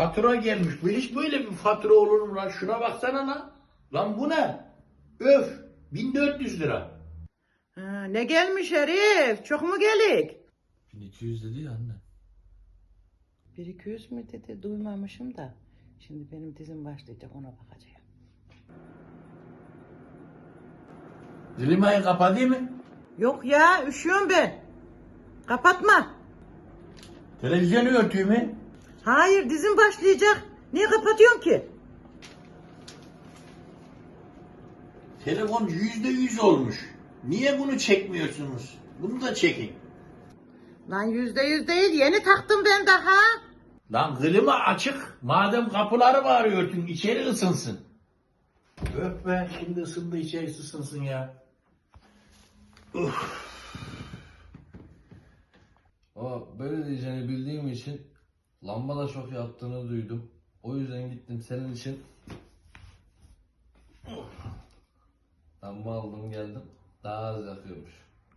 Fatura gelmiş. Bu hiç böyle bir fatura olur mu lan? Şuna baksana lan. Lan bu ne? Öf. 1400 lira. Ha, ne gelmiş herif? Çok mu gelik? 1200 dedi ya anne. 1-200 mü dedi duymamışım da. Şimdi benim dizim başlayacak ona bakacağım. Klimayı kapatayım mı? Yok ya üşüyorum ben. Kapatma. Televizyonu örtüyüm mü? Hayır dizim başlayacak. Niye kapatıyorsun ki? Telefon yüzde yüz olmuş. Niye bunu çekmiyorsunuz? Bunu da çekin. Lan yüzde yüz değil yeni taktım ben daha. Lan klima açık. Madem kapıları örtün içeri ısınsın. Öf be şimdi ısındı içerisi ısınsın ya. O böyle diyeceğini bildiğim için lambada şok yaptığını duydum. O yüzden gittim senin için. Lamba aldım geldim. Daha az yakıyormuş.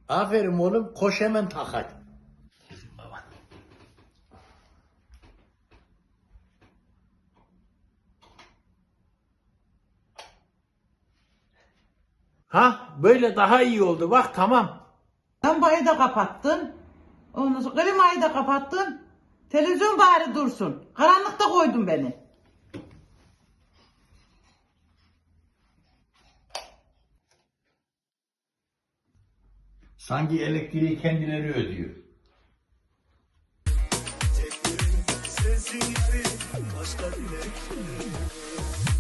Aferin oğlum koş hemen tak hadi. Baba. Ha böyle daha iyi oldu bak tamam. Lambayı da kapattın. Ondan sonra klimayı da kapattın. Televizyon bari dursun. Karanlıkta koydun beni. Sanki elektriği kendileri ödüyor. Başka dilek